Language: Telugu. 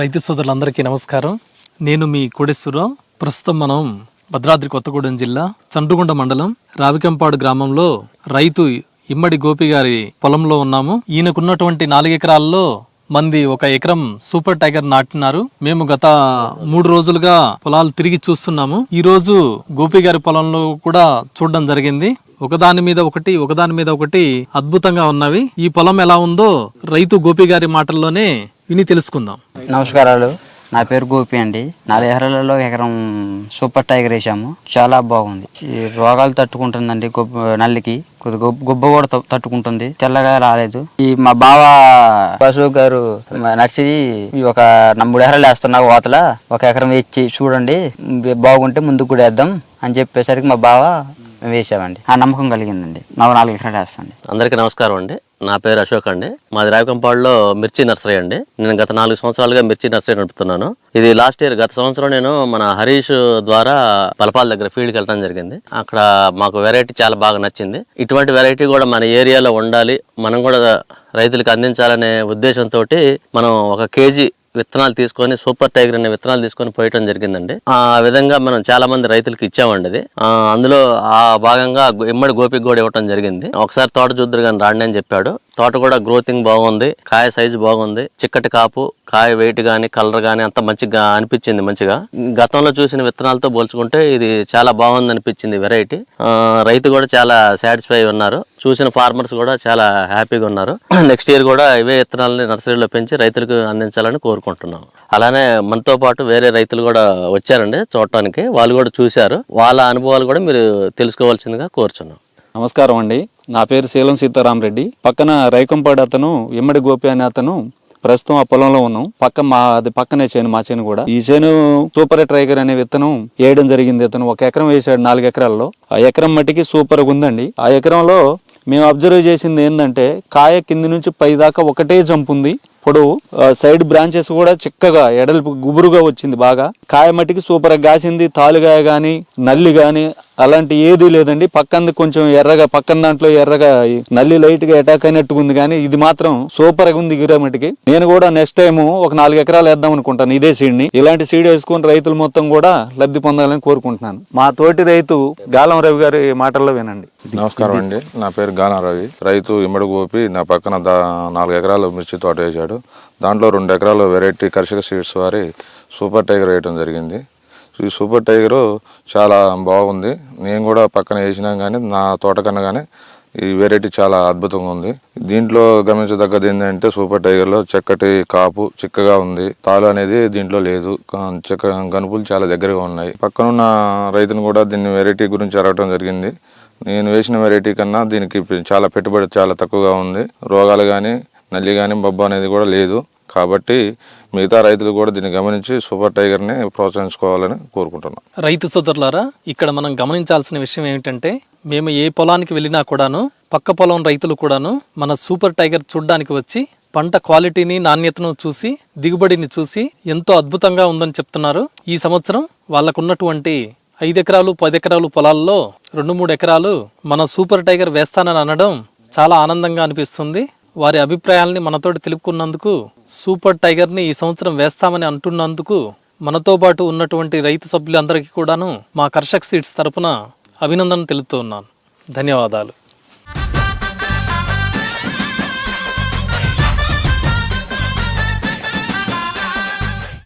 రైతు సోదరులందరికీ నమస్కారం. నేను మీ కోడేశ్వరరావు. ప్రస్తుతం మనం భద్రాద్రి కొత్తగూడెం జిల్లా చండ్రుగుండ మండలం రావికంపాడు గ్రామంలో రైతు ఇమ్మడి గోపి గారి పొలంలో ఉన్నాము. ఈయనకున్నటువంటి నాలుగు ఎకరాల్లో మంది ఒక ఎకరం సూపర్ టైగర్ నాటినారు. మేము గత మూడు రోజులుగా పొలాలు తిరిగి చూస్తున్నాము. ఈ రోజు గోపి గారి పొలంలో కూడా చూడడం జరిగింది. ఒకదాని మీద ఒకటి ఒకదాని మీద ఒకటి అద్భుతంగా ఉన్నవి. ఈ పొలం ఎలా ఉందో రైతు గోపి గారి మాటల్లోనే విని తెలుసుకుందాం. నమస్కారాలు. నా పేరు గోపి అండి. నాలుగు ఎకరాలలో ఎకరం సూపర్ టైగర్ వేసాము. చాలా బాగుంది. ఈ రోగాలు తట్టుకుంటుందండి గొబ్బ నల్లికి. గొబ్బ గుబ్బ కూడా తట్టుకుంటుంది. తెల్లగా రాలేదు. ఈ మా బావ బసు గారు మా నర్సరీ ఈ ఒక నా మూడు ఎకరాలు వేస్తున్నా కోతల ఒక ఎకరం వేసి చూడండి. బాగుంటే ముందుకు కూడా వేద్దాం అని చెప్పేసరికి మా బావ వేసామండి ఆ నమ్మకం కలిగిందండి. నాకు నాలుగు ఎకరాలు వేస్తాండి అందరికీ నమస్కారం అండి. నా పేరు అశోక్ అండి. మాది రాయకంపాడులో మిర్చి నర్సరీ అండి. నేను గత నాలుగు సంవత్సరాలుగా మిర్చి నర్సరీ నడుపుతున్నాను. ఇది లాస్ట్ ఇయర్ గత సంవత్సరం నేను మన హరీష్ ద్వారా పలపాల దగ్గర ఫీల్డ్కి వెళ్ళడం జరిగింది. అక్కడ మాకు వెరైటీ చాలా బాగా నచ్చింది. ఇటువంటి వెరైటీ కూడా మన ఏరియాలో ఉండాలి. మనం కూడా రైతులకు అందించాలనే ఉద్దేశంతో మనం ఒక కేజీ విత్తనాలు తీసుకొని సూపర్ టైగర్ అనే విత్తనాలు తీసుకొని పోయటం జరిగిందండి. ఆ విధంగా మనం చాలా మంది రైతులకు ఇచ్చామండి అది అందులో ఆ భాగంగా ఇమ్మడి గోపికి కూడా ఇవ్వటం జరిగింది. ఒకసారి తోట చూద్దరు కానీ రాండి అని చెప్పాడు. తోట కూడా గ్రోతింగ్ బాగుంది కాయ సైజు బాగుంది. చిక్కటి కాపు కాయ వెయిట్ కానీ కలర్ కానీ అంత మంచిగా అనిపించింది మంచిగా. గతంలో చూసిన విత్తనాలతో పోల్చుకుంటే ఇది చాలా బాగుంది అనిపించింది వెరైటీ రైతు కూడా చాలా సాటిస్ఫై ఉన్నారు. చూసిన ఫార్మర్స్ కూడా చాలా హ్యాపీగా ఉన్నారు. నెక్స్ట్ ఇయర్ కూడా ఇవే విత్తనాలని నర్సరీలో పెంచి రైతులకు అందించాలని కోరుకుంటున్నాం. అలానే మనతో పాటు వేరే రైతులు కూడా వచ్చారండి చూడటానికి. వాళ్ళు కూడా చూశారు. వాళ్ళ అనుభవాలు కూడా మీరు తెలుసుకోవాల్సిందిగా కోరుచున్నాం. నమస్కారం అండి. నా పేరు శీలం సీతారామరెడ్డి. పక్కన రైకంపాడు అతను ఇమ్మడి గోపి అనే అతను ప్రస్తుతం ఆ పొలంలో ఉన్నాం. పక్క మా అది పక్కనే చేను మా చేను కూడా. ఈ చేను సూపర్ ట్రైగర్ అనే విత్తనం వేయడం జరిగింది. ఇతను ఒక ఎకరం వేసాడు నాలుగు ఎకరాల్లో. ఆ ఎకరం మట్టికి సూపర్ ఉందండి. ఆ ఎకరంలో మేము అబ్జర్వ్ చేసింది ఏంటంటే కాయ కింది నుంచి పై దాకా ఒకటే జంపు ఉంది. పొడవు ఆ, సైడ్ బ్రాంచెస్ కూడా చిక్కగా ఎడల్పు గుబురుగా వచ్చింది బాగా. కాయ మట్టికి సూపర్గా గాసింది. తాలుగాయ కానీ నల్లి కానీ అలాంటి ఏదీ లేదండి. పక్కన కొంచెం ఎర్రగా పక్కన దాంట్లో ఎర్రగా నల్లి లైట్గా అటాక్ అయినట్టుగా ఉంది కానీ ఇది మాత్రం సూపర్గా ఉంది గిరామటికి నేను కూడా నెక్స్ట్ టైం ఒక నాలుగు ఎకరాలు వేద్దాం అనుకుంటాను ఇదే సీడ్ని. ఇలాంటి సీడ్ వేసుకుని రైతులు మొత్తం కూడా లబ్ధి పొందాలని కోరుకుంటున్నాను. మా తోటి రైతు గాలం రవి గారి మాటల్లో వినండి. నమస్కారం అండి. నా పేరు గానా రవి. రైతు ఇమ్మడి గోపి నా పక్కన నాలుగు ఎకరాలు మిర్చి తోట వేశాడు. దాంట్లో రెండు ఎకరాలు వెరైటీ కర్షక సీడ్స్ వారి సూపర్ టైగర్ వేయటం జరిగింది. ఈ సూపర్ టైగర్ చాలా బాగుంది. నేను కూడా పక్కన వేసినా కానీ నా తోట కన్నా కానీ ఈ వెరైటీ చాలా అద్భుతంగా ఉంది. దీంట్లో గమనించదగ్గది ఏంటంటే సూపర్ టైగర్లో చక్కటి కాపు చిక్కగా ఉంది. తాలు అనేది దీంట్లో లేదు. కా- చెక్క గనుపులు చాలా దగ్గరగా ఉన్నాయి. పక్కనున్న రైతును కూడా దీన్ని వెరైటీ గురించి అడగటం జరిగింది. నేను వేసిన వెరైటీ కన్నా దీనికి చాలా పెట్టుబడి చాలా తక్కువగా ఉంది. రోగాలు కానీ నల్లి కానీ బొబ్బ అనేది కూడా లేదు. కాబట్టి మిగతా రైతులు కూడా దీన్ని గమనించి సూపర్ టైగర్ని ప్రోత్సహించుకోవాలని కోరుకుంటున్నాం. రైతు సోదరులారా ఇక్కడ మనం గమనించాల్సిన విషయం ఏమిటంటే మేము ఏ పొలానికి వెళ్ళినా కూడాను పక్క పొలం రైతులు కూడాను మన సూపర్ టైగర్ చూడ్డానికి వచ్చి పంట క్వాలిటీని నాణ్యతను చూసి దిగుబడిని చూసి ఎంతో అద్భుతంగా ఉందని చెప్తున్నారు. ఈ సంవత్సరం వాళ్ళకున్నటువంటి ఐదు ఎకరాలు పది ఎకరాలు పొలాల్లో రెండు మూడు ఎకరాలు మన సూపర్ టైగర్ వేస్తానని అనడం చాలా ఆనందంగా అనిపిస్తుంది. వారి అభిప్రాయాల్ని మనతోటి తెలుపుకున్నందుకు సూపర్ టైగర్ని ఈ సంవత్సరం వేస్తామని అంటున్నందుకు మనతో పాటు ఉన్నటువంటి రైతు సభ్యులందరికీ కూడాను మా కర్షక్ సీడ్స్ తరపున అభినందన తెలుపుతూ ఉన్నాను. ధన్యవాదాలు.